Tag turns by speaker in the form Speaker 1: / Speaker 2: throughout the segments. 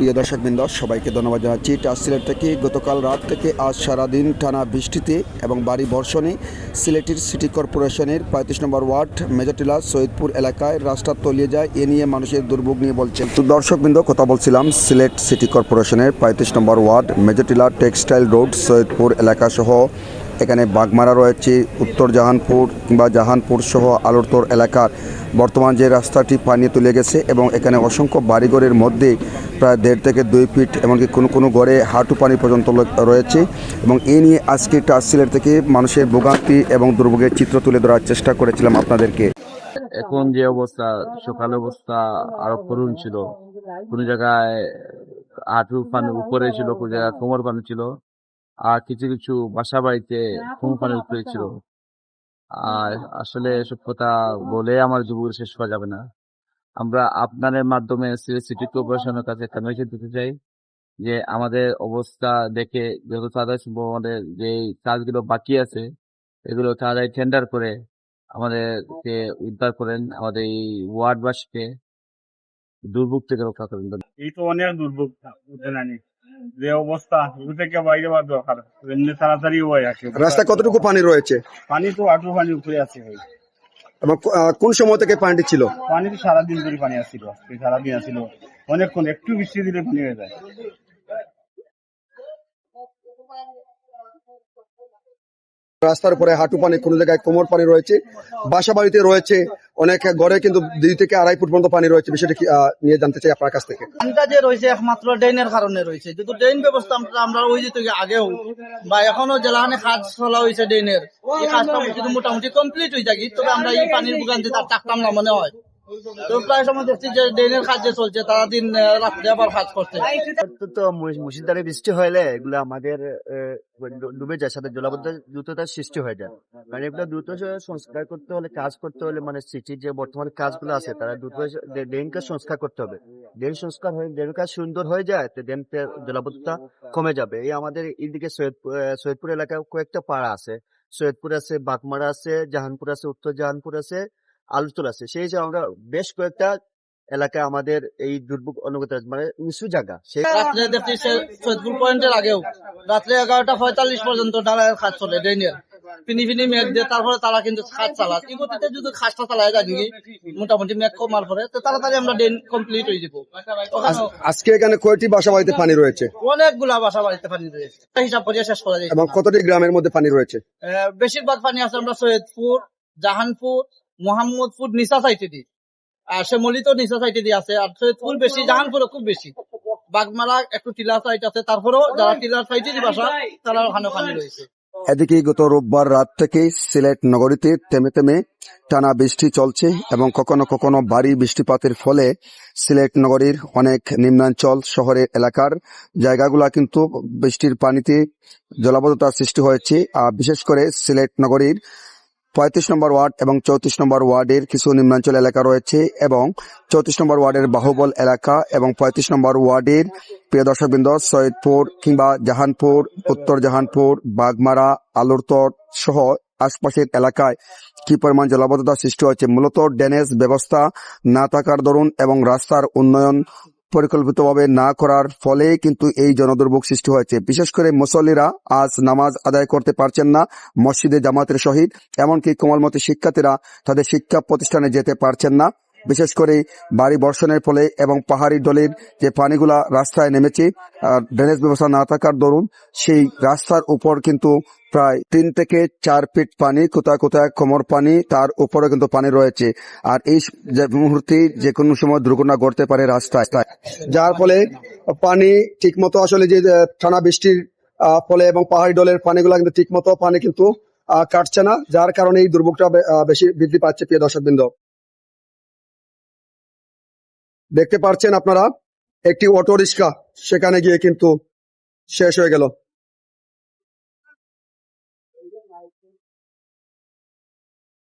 Speaker 1: প্রিয় দর্শকবৃন্দ, সবাইকে ধন্যবাদ জানাচ্ছি। টাচ সিলেট থেকে গতকাল রাত থেকে আজ সারাদিন টানা বৃষ্টিতে এবং বাড়ি বর্ষণে সিলেটের সিটি কর্পোরেশনের পঁয়ত্রিশ নম্বর ওয়ার্ড মেজরটিলা সৈয়দপুর এলাকায় রাস্তা তলিয়ে যায়। এ নিয়ে মানুষের দুর্ভোগ নিয়ে বলছেন। তো দর্শকবৃন্দ, কথা বলছিলাম, সিলেট সিটি কর্পোরেশনের পঁয়ত্রিশ number ward Majortila textile road, Syedpur এলাকা সহ এখানে বাগমারা রয়েছে, উত্তর জাহানপুর কিংবা জাহানপুর সহ আলোরতর এলাকার। বর্তমান যে রাস্তাটি পানি তুলে গেছে এবং এখানে অসংখ্য বাড়িঘরের মধ্যে প্রায় দেড় থেকে দুই ফিট এমনকি কোনো কোনো ঘরে হাঁটু পানি পর্যন্ত রয়েছে এবং এই নিয়ে আজকে টাচ সিলেট থেকে মানুষের ভোগান্তি এবং দুর্ভোগের চিত্র তুলে ধরার চেষ্টা করেছিলাম আপনাদেরকে।
Speaker 2: এখন যে অবস্থা, সকাল অবস্থা আরও করুণ ছিল। কোন জায়গায় হাঁটু পানি উপরে ছিল, কোন জায়গায় কোমর পানি ছিল। আর কিছু কিছু বাসা বাড়িতে পানি উপরে ছিল আর আসলে এসব কথা বলে আমার যুব শেষ করা যাবে না। আমরা আপনাদের মাধ্যমে সিলেট সিটি কর্পোরেশনের কাছে একটা মেসেজ দিতে চাই যে আমাদের অবস্থা দেখে যেহেতু তাদের সম্ভব আমাদের যে কাজগুলো বাকি আছে এগুলো তাড়াতাড়ি টেন্ডার করে আমাদেরকে উদ্ধার করেন আমাদের এই ওয়ার্ডবাসীকে দুর্ভোগ থেকে রক্ষা করেন।
Speaker 3: এই তো অনেক দুর্ভোগ যে অবস্থা এগুলো থেকে বাইরে হওয়ার দরকার। এমনি তাড়াতাড়ি হয় আর কি
Speaker 1: রাস্তায় কতটুকু পানি রয়েছে?
Speaker 3: পানি তো আটু পানি উপরে আছে ভাই।
Speaker 1: এবং কোন সময় থেকে পানিটি ছিল?
Speaker 3: পানি তো সারাদিন ধরে পানি আসছিল সারাদিন আসছিল। অনেকক্ষণ একটু বৃষ্টি দিলে পানি হয়ে যায়।
Speaker 1: রাস্তার উপরে হাঁটু পানি কোনো জায়গায় কোমর পানি রয়েছে বাসা বাড়িতে রয়েছে অনেক ঘরে কিন্তু দুই থেকে আড়াই ফুট পর্যন্ত পানি রয়েছে। বিষয়টা নিয়ে জানতে চাই আপনার কাছ থেকে।
Speaker 4: পানিটা যে রয়েছে একমাত্র ড্রেনের কারণে রয়েছে। যদি ড্রেন ব্যবস্থা আমরা- ওই যে থেকে আগেও বা এখনও জেলাখানে কাজ চলা হয়েছে ড্রেনের। এই কাজটা মোটামুটি কমপ্লিট হয়ে যায় তবে আমরা এই পানির ভোগান্তি তার থাকতাম না মনে হয়।
Speaker 5: মানে সংস্কার করতে হলে, কাজ করতে হলে মানে সিটির যে কাজগুলো আছে, তারা দ্রুত ড্রেনকে সংস্কার করতে হবে। ড্রেন সংস্কার হয়ে ড্রেন কাজ সুন্দর হয়ে যায়, তো ড্রেন জলাবদ্ধতা কমে যাবে। এই আমাদের এইদিকে সৈয়দপুর সৈয়দপুর এলাকায় কয়েকটা পাড়া আছে। সৈয়দপুর আছে, বাগমারা আছে, জাহানপুর আছে, উত্তর জাহানপুর আছে আলুতল আছে। সেই যে আমরা বেশ কয়েকটা এলাকায় আমাদের এই দুর্ভোগ অনুভূত আছে। মানে নিচু জায়গা। সেই
Speaker 4: রাত্রে সে- পয়েন্টের আগেও। রাত্রে এগারোটা পঁয়তাল্লিশ পর্যন্ত ডালায়ের কাজ চলে ড্রেনের ফিনি ফিনি মেঘ দিয়ে তারপরে তারা কিন্তু কাজ চালায়। এই গতিতে যদি কাজটা চালায় যায় নাকি মোটামুটি মেঘ কমার পরে তো তাড়াতাড়ি আমরা ড্রেন কমপ্লিট হয়ে যাব।
Speaker 1: আজকে এখানে কয়টি বাসা বাড়িতে পানি রয়েছে?
Speaker 4: অনেকগুলা বাসা বাড়িতে পানি রয়েছে। হিসাব করে শেষ করা যায়।
Speaker 1: এবং কতটি গ্রামের মধ্যে পানি রয়েছে?
Speaker 4: বেশিরভাগ পানি আছে আমরা সৈয়দপুর জাহানপুর মোহাম্মদপুর নিসা সাইটে দিই আর শ্যামলি তো নিসা সাইটে দিয়ে আছে আর সৈয়দপুর বেশি জাহানপুরও খুব বেশি। বাগমারা একটু টিলা সাইট আছে তারপরেও যারা টিলার সাইটে বাসা তারা ওখানে পানি রয়েছে।
Speaker 1: এদিকে গত রোববার রাত থেকে সিলেট নগরীতে থেমে থেমে টানা বৃষ্টি চলছে এবং কখনো কখনো ভারী বৃষ্টিপাতের ফলে সিলেট নগরীর অনেক নিম্নাঞ্চল শহরের এলাকার জায়গাগুলা কিন্তু বৃষ্টির পানিতে জলাবদ্ধতার সৃষ্টি হয়েছে। আর বিশেষ করে সিলেট নগরীর পঁয়ত্রিশ নম্বর ওয়ার্ড এবং চৌত্রিশ নম্বর ওয়ার্ডের কিছু নিম্নাঞ্চল এলাকা রয়েছে এবং চৌত্রিশ নম্বর ওয়ার্ডের বাহুবল এলাকা এবং পঁয়ত্রিশ নম্বর ওয়ার্ডের প্রিয় দর্শকবৃন্দ, সৈয়দপুর কিংবা জাহানপুর, উত্তর জাহানপুর, বাগমারা আলোরতর সহ আশপাশের এলাকায় কি পরিমাণ জলাবদ্ধতা সৃষ্টি হয়েছে? মূলত ড্রেনেজ ব্যবস্থা না থাকার দরুন এবং রাস্তার উন্নয়ন পরিকল্পিতভাবে না করার ফলে কিন্তু এই জনদুর্ভোগ সৃষ্টি হয়েছে। বিশেষ করে মুসল্লিরা আজ নামাজ আদায় করতে পারছেন না, মসজিদে জামাতের সহিত। এমনকি কোমলমতি শিক্ষার্থীরা তাদের শিক্ষা প্রতিষ্ঠানে যেতে পারছেন না। বিশেষ করে বাড়ি বর্ষণের ফলে এবং পাহাড়ি ডলের যে পানিগুলা রাস্তায় নেমেছে, আর ড্রেনেজ ব্যবস্থা না থাকার দরুন, সেই রাস্তার উপর কিন্তু প্রায় তিন থেকে চার ফিট পানি, কোথায় কোথায় কোমর পানি, তার উপরে কিন্তু পানি রয়েছে। আর এই মুহূর্তে যে কোনো সময় দুর্ঘটনা ঘটতে পারে রাস্তায়। যার ফলে পানি ঠিক মতো আসলে যে টানা বৃষ্টির ফলে এবং পাহাড়ি ডলের পানিগুলো কিন্তু ঠিক মতো পানি কিন্তু কাটছে না, যার কারণে এই দুর্ভোগটা বেশি বৃদ্ধি পাচ্ছে, প্রিয় দর্শকবৃন্দ। দেখতে পাচ্ছেন আপনারা? একটি অটো রিক্সা সেখানে গিয়ে কিন্তু শেষ হয়ে গেল।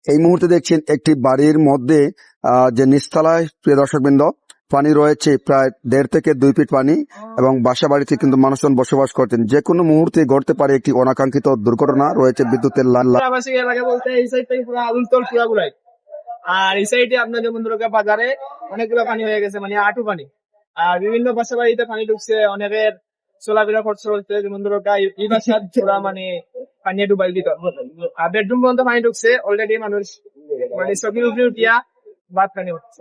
Speaker 1: এই মুহূর্তে দেখছেন একটি বাড়ির মধ্যে যে নিচতলায়, প্রিয় দর্শকবৃন্দ, পানি রয়েছে প্রায় দেড় থেকে দুই ফিট পানি এবং বাসা বাড়িতে কিন্তু মানুষজন বসবাস করছেন। যে কোনো মুহূর্তে ঘটতে পারে একটি অনাকাঙ্ক্ষিত দুর্ঘটনা, রয়েছে বিদ্যুতের লাল লাল
Speaker 6: আর এই সাইডে আপনার যেমন ধরো বাজারে অনেকগুলো পানি হয়ে গেছে মানে আটু পানি। আর বিভিন্ন বাসা বাড়িতে পানি ঢুকছে, অনেকের চলাফেরা করছে বলতে যেমন ধরো এই বাসা ওরা মানে পানি ডুবাই দিত। আর বেডরুম পর্যন্ত পানি ঢুকছে অলরেডি মানুষ মানে চকির উপরে উঠিয়া ভাত পানি হচ্ছে।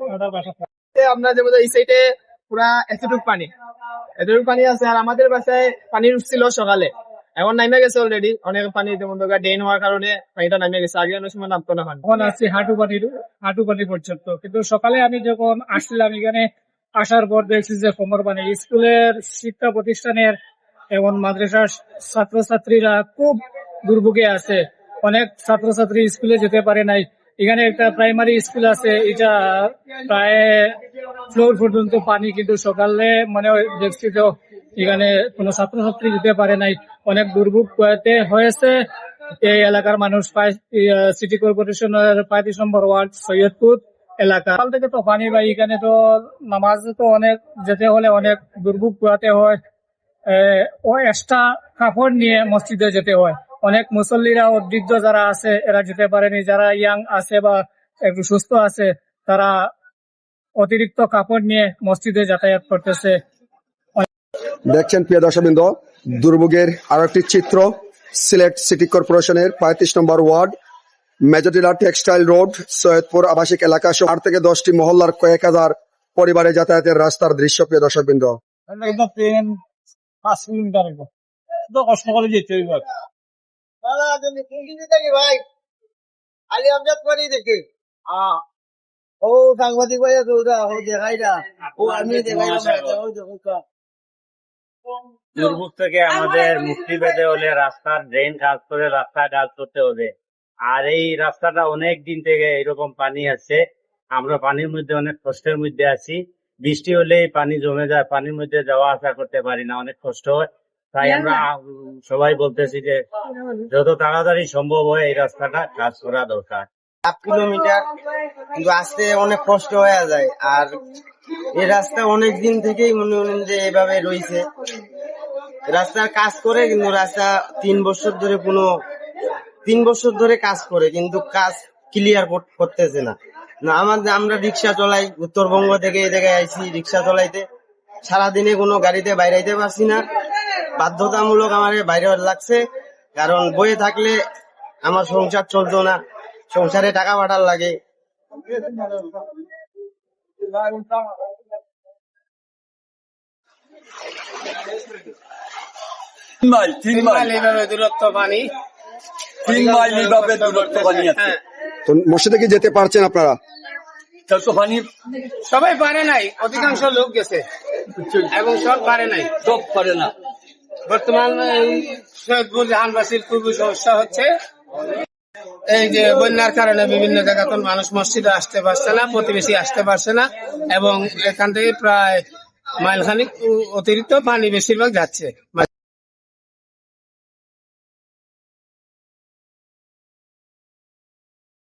Speaker 6: আপনার যেমন এই সাইডে পুরা এতটুক পানি এতটুক পানি আছে। আর আমাদের বাসায় পানি উঠছিল সকালে। এখন নামে গেছে অলরেডি অনেক পানি ধরো ড্রেন হওয়ার কারণে পানিটা নামে গেছে। আগে অনেক সময় নামতো না
Speaker 7: এখন আছি হাঁটু পানির হাঁটু পানি পর্যন্ত। কিন্তু সকালে আমি যখন আসছিলাম, এখানে আসার পর দেখছি যে কোমর পানি। স্কুলের শিক্ষা প্রতিষ্ঠানের এবং মাদ্রাসার ছাত্রছাত্রীরা খুব দুর্ভোগে আছে। অনেক ছাত্রছাত্রী স্কুলে যেতে পারে নাই। এখানে একটা প্রাইমারি স্কুল আছে, এটা প্রায় ফ্লোর পর্যন্ত পানি, কিন্তু সকালে মানে দেখছি তো এখানে কোনো ছাত্রছাত্রী যেতে পারে নাই। অনেক দুর্ভোগ হয়েছে। এই এলাকার মানুষ সিটি কর্পোরেশনের পঁয়ত্রিশ নম্বর ওয়ার্ড সৈয়দপুর এলাকা। সকাল থেকে তো পানি বা এখানে তো নামাজ তো অনেক, যেতে হলে অনেক দুর্ভোগ পোহাতে হয়। ও এক্সট্রা কাপড় নিয়ে মসজিদে যেতে হয়। অনেক মুসল্লিরা ও যারা আছে, এরা যেতে পারেনি। যারা ইয়াং আছে বা একটু সুস্থ আছে, তারা অতিরিক্ত কাপড় নিয়ে মসজিদে যাতায়াত করতেছে।
Speaker 1: দেখছেন প্রিয় দর্শকবৃন্দ, দুর্ভোগের আরও একটি চিত্র, সিলেট সিটি কর্পোরেশনের পঁয়ত্রিশ number ward Majortila textile road, Syedpur আবাসিক এলাকা আট থেকে দশটি মহল্লার কয়েক হাজার পরিবারে যাতায়াতের রাস্তার দৃশ্য, প্রিয় দর্শকবৃন্দ।
Speaker 8: দুর্ভোগ থেকে আমাদের মুক্তি পেতে হলে রাস্তার ড্রেন কাজ করে রাস্তা কাজ করতে হবে। আর এই রাস্তাটা অনেক দিন থেকে এরকম পানি আছে। আমরা পানির মধ্যে অনেক কষ্টের মধ্যে আছি। বৃষ্টি হলেই পানি জমে যায় পানির মধ্যে যাওয়া আসা করতে পারি না অনেক কষ্ট হয়। তাই আমরা সবাই বলতেছি যে যত তাড়াতাড়ি সম্ভব হয় এই রাস্তাটা কাজ করা দরকার।
Speaker 9: হাফ কিলোমিটার কিন্তু আসতে অনেক কষ্ট হয়ে যায়। আর এই রাস্তা অনেক দিন থেকেই মনে করেন যে এভাবে রয়েছে। রাস্তার কাজ করে কিন্তু রাস্তা তিন বছর ধরে কোনো, তিন বছর ধরে কাজ করে কিন্তু কাজ ক্লিয়ার করতেছে না। আমাদের আমরা রিক্সা চলাই, উত্তরবঙ্গ থেকে এই জায়গায় আইছি রিক্সা চলাইতে। সারাদিনে কোনো গাড়িতে বাইরাইতে পারছি না। বাধ্যতামূলক আমার বাইরে লাগছে। কারণ বয়ে থাকলে আমার সংসার চলতো না। সংসারে টাকা পাঠার লাগে।
Speaker 6: মাইল তিন মাইল এইভাবে দূরত্ব পানি তিন মাইল এইভাবে দূরত্ব পানি আছে।
Speaker 1: তো মসজিদে কি যেতে পারছেন আপনারা?
Speaker 6: পানি সবাই পারে নাই অধিকাংশ লোক গেছে। এবং সব পারে নাই। সব পারে না। বর্তমান সৈয়দপুর জাহানবাসীর খুবই সমস্যা হচ্ছে। এই যে বন্যার কারণে বিভিন্ন জায়গাতে মানুষ মসজিদে আসতে পারছে না, প্রতিবেশী আসতে পারছে না এবং এখান থেকে প্রায় মাইলখানিক অতিরিক্ত পানি বেশিরভাগ যাচ্ছে।